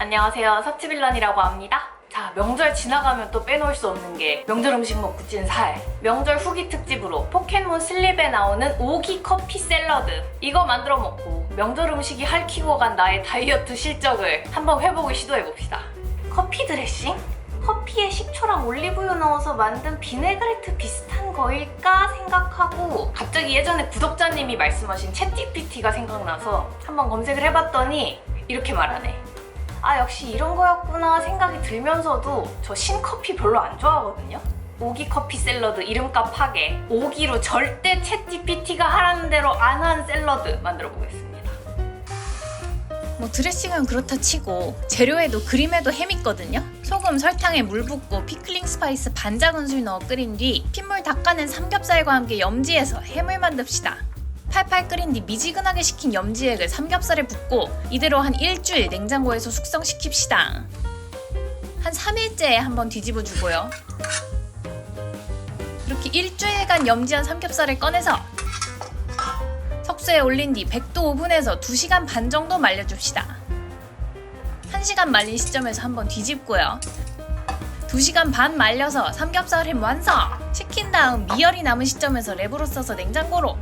안녕하세요. 서치빌런이라고 합니다. 자, 명절 지나가면 또 빼놓을 수 없는 게 명절 음식 먹고 찐 살. 명절 후기 특집으로 포켓몬 슬립에 나오는 오기 커피 샐러드. 이거 만들어 먹고 명절 음식이 핥히고 간 나의 다이어트 실적을 한번 회복을 시도해봅시다. 커피 드레싱? 커피에 식초랑 올리브유 넣어서 만든 비네그레트 비슷한 거일까 생각하고 갑자기 예전에 구독자님이 말씀하신 챗GPT가 생각나서 한번 검색을 해봤더니 이렇게 말하네. 아 역시 이런 거였구나 생각이 들면서도 저 신커피 별로 안 좋아하거든요. 오기 커피 샐러드 이름값 하게 오기로 절대 챗 GPT가 하라는 대로 안 한 샐러드 만들어 보겠습니다. 뭐 드레싱은 그렇다 치고 재료에도 그림에도 햄 있거든요. 소금, 설탕에 물 붓고 피클링 스파이스 반 작은술 넣어 끓인 뒤 핏물 닦아낸 삼겹살과 함께 염지해서 햄을 만듭시다. 팔팔 끓인 뒤 미지근하게 식힌 염지액을 삼겹살에 붓고 이대로 한 일주일 냉장고에서 숙성시킵시다. 한 3일째에 한번 뒤집어 주고요. 이렇게 일주일간 염지한 삼겹살을 꺼내서 석쇠에 올린 뒤 100도 오븐에서 2시간 반 정도 말려줍시다. 1시간 말린 시점에서 한번 뒤집고요. 2시간 반 말려서 삼겹살 햄 완성! 식힌 다음 미열이 남은 시점에서 랩으로 써서 냉장고로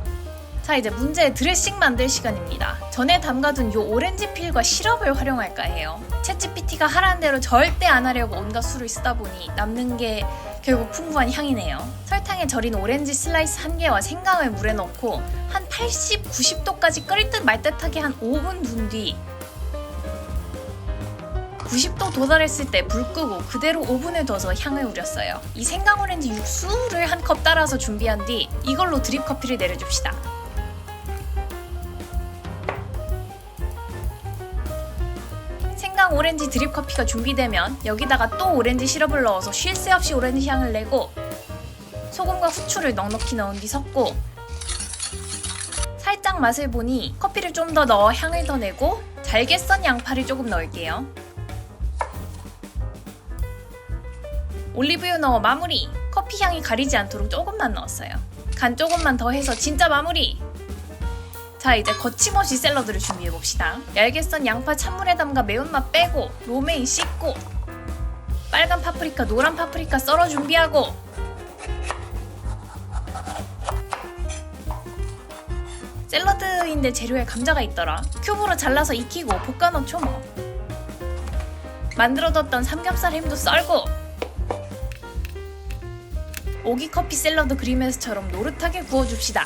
자 이제 문제의 드레싱 만들 시간입니다. 전에 담가둔 요 오렌지 필과 시럽을 활용할까 해요. 챗GPT가 하라는 대로 절대 안 하려고 온갖 수를 쓰다 보니 남는 게 결국 풍부한 향이네요. 설탕에 절인 오렌지 슬라이스 한 개와 생강을 물에 넣고 한 80, 90도까지 끓일 듯 말 듯하게 한 5분 둔 뒤 90도 도달했을 때 불 끄고 그대로 오븐에 둬서 향을 우렸어요. 이 생강 오렌지 육수를 한 컵 따라서 준비한 뒤 이걸로 드립 커피를 내려줍시다. 생강 오렌지 드립 커피가 준비되면 여기다가 또 오렌지 시럽을 넣어서 쉴 새 없이 오렌지 향을 내고 소금과 후추를 넉넉히 넣은 뒤 섞고 살짝 맛을 보니 커피를 좀 더 넣어 향을 더 내고 잘게 썬 양파를 조금 넣을게요. 올리브유 넣어 마무리. 커피 향이 가리지 않도록 조금만 넣었어요. 간 조금만 더 해서 진짜 마무리. 자 이제 거침없이 샐러드를 준비해 봅시다. 얇게 썬 양파 찬물에 담가 매운맛 빼고 로메인 씻고 빨간 파프리카, 노란 파프리카 썰어 준비하고 샐러드인데 재료에 감자가 있더라. 큐브로 잘라서 익히고 볶아 넣죠 뭐. 만들어뒀던 삼겹살 햄도 썰고 오기 커피 샐러드 그리메스처럼 노릇하게 구워줍시다.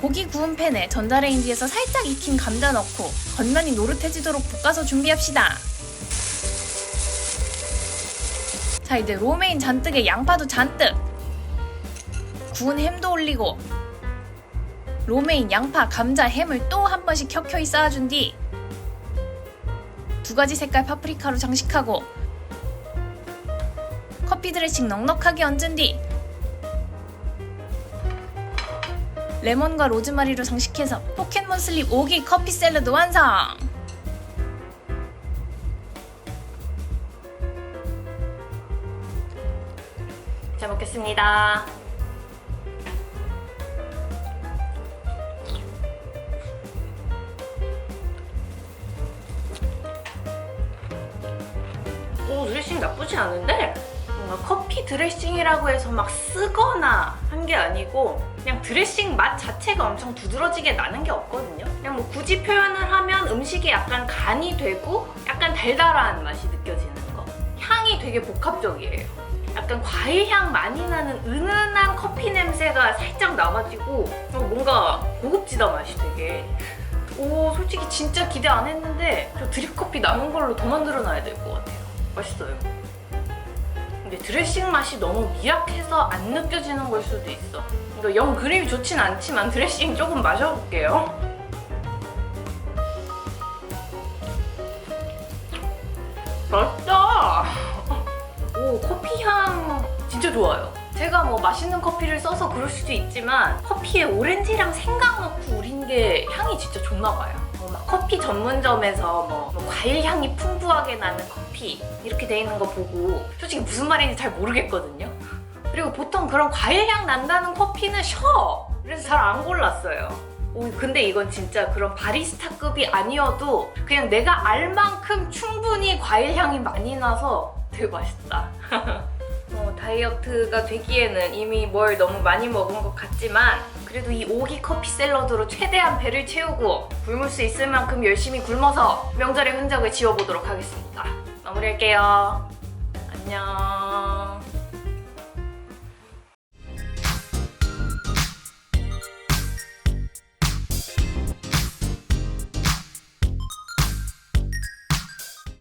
고기 구운 팬에 전자레인지에서 살짝 익힌 감자 넣고 겉면이 노릇해지도록 볶아서 준비합시다. 자 이제 로메인 잔뜩에 양파도 잔뜩 구운 햄도 올리고 로메인, 양파, 감자, 햄을 또 한 번씩 켜켜이 쌓아준 뒤 두 가지 색깔 파프리카로 장식하고 커피 드레싱 넉넉하게 얹은 뒤 레몬과 로즈마리로 장식해서 포켓몬 슬립 5기 커피 샐러드 완성! 잘 먹겠습니다. 오, 드레싱 나쁘지 않은데? 뭔가 커피 드레싱이라고 해서 막 쓰거나 한 게 아니고 그냥 드레싱 맛 자체가 엄청 두드러지게 나는 게 없거든요. 그냥 뭐 굳이 표현을 하면 음식이 약간 간이 되고 약간 달달한 맛이 느껴지는 거. 향이 되게 복합적이에요. 약간 과일 향 많이 나는 은은한 커피 냄새가 살짝 나가지고 어, 뭔가 고급지다 맛이 되게 오 솔직히 진짜 기대 안 했는데 저 드립커피 남은 걸로 더 만들어 놔야 될 것 같아요 맛있어요 근데 드레싱 맛이 너무 미약해서 안 느껴지는 걸 수도 있어 이거 영 그림이 좋진 않지만 드레싱 조금 마셔볼게요 맛있다 오 커피 향 진짜 좋아요. 제가 뭐 맛있는 커피를 써서 그럴 수도 있지만 커피에 오렌지랑 생강 넣고 우린 게 향이 진짜 좋나 봐요. 뭐막 커피 전문점에서 뭐, 뭐 과일 향이 풍부하게 나는 커피 이렇게 돼 있는 거 보고 솔직히 무슨 말인지 잘 모르겠거든요. 그리고 보통 그런 과일 향 난다는 커피는 쉬어. 그래서 잘 안 골랐어요. 오, 근데 이건 진짜 그런 바리스타급이 아니어도 그냥 내가 알 만큼 충분히 과일 향이 많이 나서 되게 맛있다. 어, 다이어트가 되기에는 이미 뭘 너무 많이 먹은 것 같지만 그래도 이 오기 커피 샐러드로 최대한 배를 채우고 굶을 수 있을 만큼 열심히 굶어서 명절의 흔적을 지워보도록 하겠습니다. 마무리할게요. 안녕.